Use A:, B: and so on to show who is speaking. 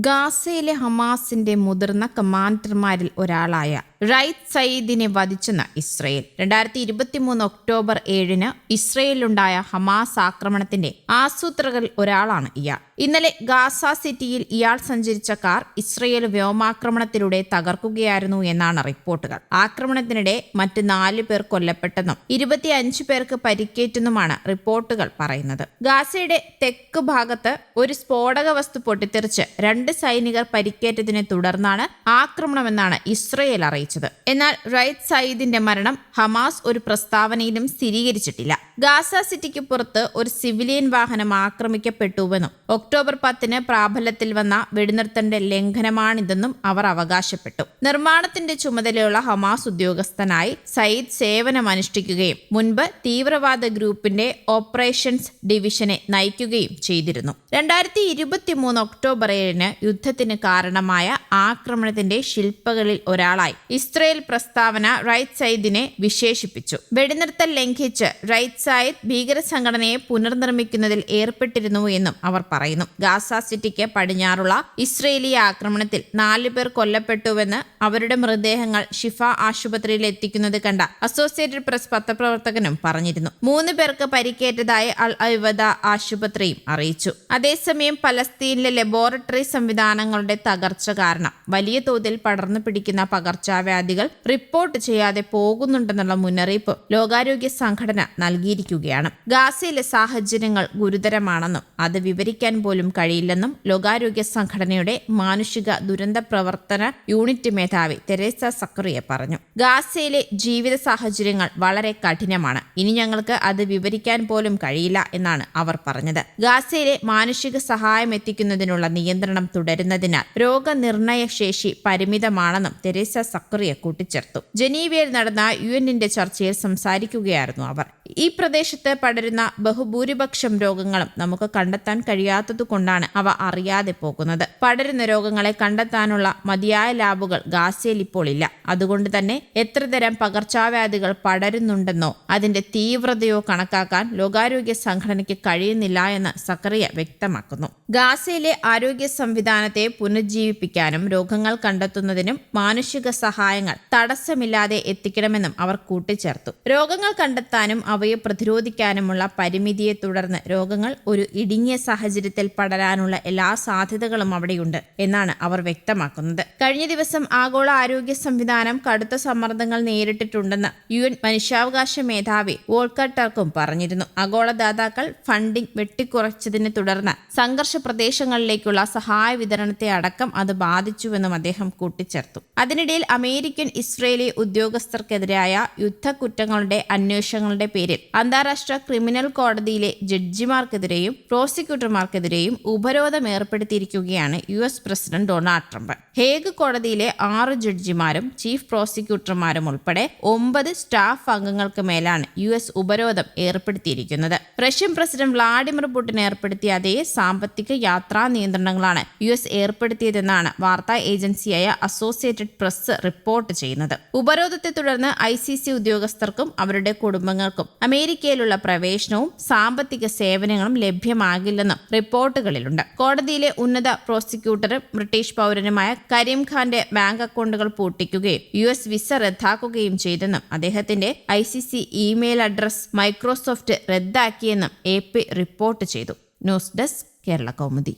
A: ഗാസയിലെ ഹമാസിന്റെ മുതിർന്ന കമാൻഡർമാരിൽ ഒരാളായ റൈറ്റ് സയ്യിദിനെ വധിച്ചെന്ന് ഇസ്രയേൽ. രണ്ടായിരത്തി ഇരുപത്തി മൂന്ന് ഒക്ടോബർ ഏഴിന് ഇസ്രയേലിലുണ്ടായ ഹമാസ് ആക്രമണത്തിന്റെ ആസൂത്രകരിൽ ഒരാളാണ് ഇയാൾ. ഇന്നലെ ഗാസ സിറ്റിയിൽ ഇയാൾ സഞ്ചരിച്ച കാർ ഇസ്രയേൽ വ്യോമാക്രമണത്തിലൂടെ തകർക്കുകയായിരുന്നു എന്നാണ് റിപ്പോർട്ടുകൾ. ആക്രമണത്തിനിടെ മറ്റ് നാല് പേർ കൊല്ലപ്പെട്ടെന്നും ഇരുപത്തിയഞ്ച് പേർക്ക് പരിക്കേറ്റെന്നുമാണ് റിപ്പോർട്ടുകൾ പറയുന്നത്. ഗാസയുടെ തെക്ക് ഭാഗത്ത് ഒരു സ്ഫോടക വസ്തു പൊട്ടിത്തെറിച്ച് രണ്ട് സൈനികർ പരിക്കേറ്റതിനെ തുടർന്നാണ് ആക്രമണമെന്നാണ് ഇസ്രയേൽ അറിയിച്ചത്. എന്നാൽ റൈത് സയ്യിദിന്റെ മരണം ഹമാസ് ഒരു പ്രസ്താവനയിലും സ്ഥിരീകരിച്ചിട്ടില്ല. ഗാസ സിറ്റിക്ക് പുറത്ത് ഒരു സിവിലിയൻ വാഹനം ആക്രമിക്കപ്പെട്ടുവെന്നും ഒക്ടോബർ പത്തിന് പ്രാബല്യത്തിൽ വന്ന വെടിനിർത്തലിന്റെ ലംഘനമാണിതെന്നും അവർ അവകാശപ്പെട്ടു. നിർമ്മാണത്തിന്റെ ചുമതലയുള്ള ഹമാസ് ഉദ്യോഗസ്ഥനായി സയ്യിദ് സേവനമനുഷ്ഠിക്കുകയും മുൻപ് തീവ്രവാദ ഗ്രൂപ്പിന്റെ ഓപ്പറേഷൻസ് ഡിവിഷനെ നയിക്കുകയും ചെയ്തിരുന്നു. രണ്ടായിരത്തി ഇരുപത്തിമൂന്ന് ഒക്ടോബർ ഏഴിന് യുദ്ധത്തിന് കാരണമായ ആക്രമണത്തിന്റെ ശില്പകളിൽ ഒരാളായി. ഇസ്രയേൽ പ്രസ്താവന റൈറ്റ് സയ്യിദിനെ വിശേഷിപ്പിച്ചു. വെടിനിർത്തൽ ലംഘിച്ച് റൈറ്റ് സൈദ് ഭീകര സംഘടനയെ പുനർനിർമ്മിക്കുന്നതിൽ ഏർപ്പെട്ടിരുന്നു എന്നും അവർ പറയുന്നു. ഗാസ സിറ്റിക്ക് പടിഞ്ഞാറുള്ള ഇസ്രയേലി ആക്രമണത്തിൽ നാലു പേർ കൊല്ലപ്പെട്ടുവെന്ന് അവരുടെ മൃതദേഹങ്ങൾ ഷിഫ ആശുപത്രിയിൽ എത്തിക്കുന്നത് കണ്ട അസോസിയേറ്റഡ് പ്രസ് പത്രപ്രവർത്തകനും പറഞ്ഞിരുന്നു. മൂന്ന് പേർക്ക് പരിക്കേറ്റതായി അൽ അയുവദ ആശുപത്രിയും അറിയിച്ചു. അതേസമയം പലസ്തീനിലെ ലബോറട്ടറി സംവിധാനങ്ങളുടെ തകർച്ച കാരണം വലിയ തോതിൽ പടർന്നു പിടിക്കുന്ന പകർച്ചവ്യാധികൾ റിപ്പോർട്ട് ചെയ്യാതെ പോകുന്നുണ്ടെന്നുള്ള മുന്നറിയിപ്പ് ലോകാരോഗ്യ സംഘടന നൽകിയിരിക്കുകയാണ്. ഗാസയിലെ സാഹചര്യങ്ങൾ ഗുരുതരമാണെന്നും അത് വിവരിക്കാൻ പോലും കഴിയില്ലെന്നും ലോകാരോഗ്യ സംഘടനയുടെ മാനുഷിക ദുരന്ത പ്രവർത്തന യൂണിറ്റ് മേധാവി തെരേസ സക്കറിയ പറഞ്ഞു. ഗാസയിലെ ജീവിത സാഹചര്യങ്ങൾ വളരെ കഠിനമാണ്. ഇനി ഞങ്ങൾക്ക് അത് വിവരിക്കാൻ പോലും കഴിയില്ല എന്നാണ് അവർ പറഞ്ഞത്. ഗാസയിലെ മാനുഷിക സഹായം എത്തിക്കുന്നതിനുള്ള നിയന്ത്രണം തുടരുന്നതിനാൽ രോഗനിർണയ ശേഷി പരിമിതമാണെന്നും തെരേസ സക്കറിയ കൂട്ടിച്ചേർത്തു. ജനീവയിൽ നടന്ന യു എന്നിന്റെ ചർച്ചയിൽ സംസാരിക്കുകയായിരുന്നു അവർ. ഈ പ്രദേശത്ത് പടരുന്ന ബഹുഭൂരിപക്ഷം രോഗങ്ങളും നമുക്ക് കണ്ടെത്താൻ കഴിയാത്തതുകൊണ്ടാണ് അവ അറിയാതെ പോകുന്നത്. പടരുന്ന രോഗങ്ങളെ കണ്ടെത്താനുള്ള മതിയായ ലാബുകൾ ഗാസയിൽ ഇപ്പോൾ ഇല്ല. അതുകൊണ്ട് തന്നെ എത്രതരം പകർച്ചാവ്യാധികൾ പടരുന്നുണ്ടെന്നോ അതിന്റെ തീവ്രതയോ കണക്കാക്കാൻ ലോകാരോഗ്യ സംഘടനയ്ക്ക് കഴിയുന്നില്ല എന്ന് സക്കറിയ വ്യക്തമാക്കുന്നു. ഗാസയിലെ ആരോഗ്യ സംവിധാനത്തെ പുനരുജ്ജീവിപ്പിക്കാനും രോഗങ്ങൾ കണ്ടെത്തുന്നതിനും മാനുഷിക സഹായങ്ങൾ തടസ്സമില്ലാതെ എത്തിക്കണമെന്നും അവർ കൂട്ടിച്ചേർത്തു. രോഗങ്ങൾ കണ്ടെത്താനും അവയെ പ്രതിരോധിക്കാനുമുള്ള പരിമിതിയെ തുടർന്ന് രോഗങ്ങൾ ഒരു ഇടുങ്ങിയ സാഹചര്യത്തിൽ പടരാനുള്ള എല്ലാ സാധ്യതകളും അവിടെയുണ്ട് എന്നാണ് അവർ വ്യക്തമാക്കുന്നത്. കഴിഞ്ഞ ദിവസം ആഗോള ആരോഗ്യ സംവിധാനം കടുത്ത സമ്മർദ്ദങ്ങൾ നേരിട്ടിട്ടുണ്ടെന്ന് യു എൻ മനുഷ്യാവകാശ മേധാവി വോൾക്കട്ടർക്കും പറഞ്ഞിരുന്നു. ആഗോളദാതാക്കൾ ഫണ്ടിംഗ് വെട്ടിക്കുറച്ചതിനെ തുടർന്ന് സംഘർഷ പ്രദേശങ്ങളിലേക്കുള്ള സഹായ വിതരണത്തെ അടക്കം അത് ബാധിച്ചുവെന്നും അദ്ദേഹം കൂട്ടിച്ചേർത്തു. അതിനിടയിൽ അമേരിക്കൻ ഇസ്രയേലി ഉദ്യോഗസ്ഥർക്കെതിരായ യുദ്ധക്കുറ്റങ്ങളുടെ അന്വേഷണങ്ങളുടെ പേരിൽ അന്താരാഷ്ട്ര ക്രിമിനൽ കോടതിയിലെ ജഡ്ജിമാർക്കെതിരെയും പ്രോസിക്യൂട്ടർമാർക്കെതിരെയും ഉപരോധം ഏർപ്പെടുത്തിയിരിക്കുകയാണ് U S president Donald Trump. Hague കോടതിയിലെ ആറ് ജഡ്ജിമാരും ചീഫ് പ്രോസിക്യൂട്ടർമാരും ഉൾപ്പെടെ ഒമ്പത് സ്റ്റാഫ് അംഗങ്ങൾക്ക് മേലാണ് യു എസ് ഉപരോധം ഏർപ്പെടുത്തിയിരിക്കുന്നത്. റഷ്യൻ പ്രസിഡന്റ് വ്ളാഡിമിർ പുടിൻ ഏർപ്പെടുത്തിയ അതേ സാമ്പത്തിക യാത്രാ നിയന്ത്രണങ്ങളാണ് യു എസ് ഏർപ്പെടുത്തിയതെന്നാണ് വാർത്താ ഏജൻസിയായ അസോസിയേറ്റഡ് പ്രസ് റിപ്പോർട്ട് ചെയ്യുന്നത്. ഉപരോധത്തെ തുടർന്ന് ഐ സി സി ഉദ്യോഗസ്ഥർക്കും അവരുടെ കുടുംബങ്ങൾക്കും അമേരിക്കയിലുള്ള പ്രവേശനവും സാമ്പത്തിക സേവനങ്ങളും ലഭ്യമാകില്ലെന്നും റിപ്പോർട്ടുകളിലുണ്ട്. കോടതിയിലെ ഉന്നത പ്രോസിക്യൂട്ടറും ബ്രിട്ടീഷ് പൗരനുമായ കരീം ഖാന്റെ ബാങ്ക് അക്കൗണ്ടുകൾ പൂട്ടിക്കുകയും യു എസ് വിസ റദ്ദാക്കുകയും ചെയ്തെന്നും അദ്ദേഹത്തിന്റെ I C C email address Microsoft റദ്ദാക്കിയെന്നും A P report ചെയ്തു. News desk Kerala Kaumudi.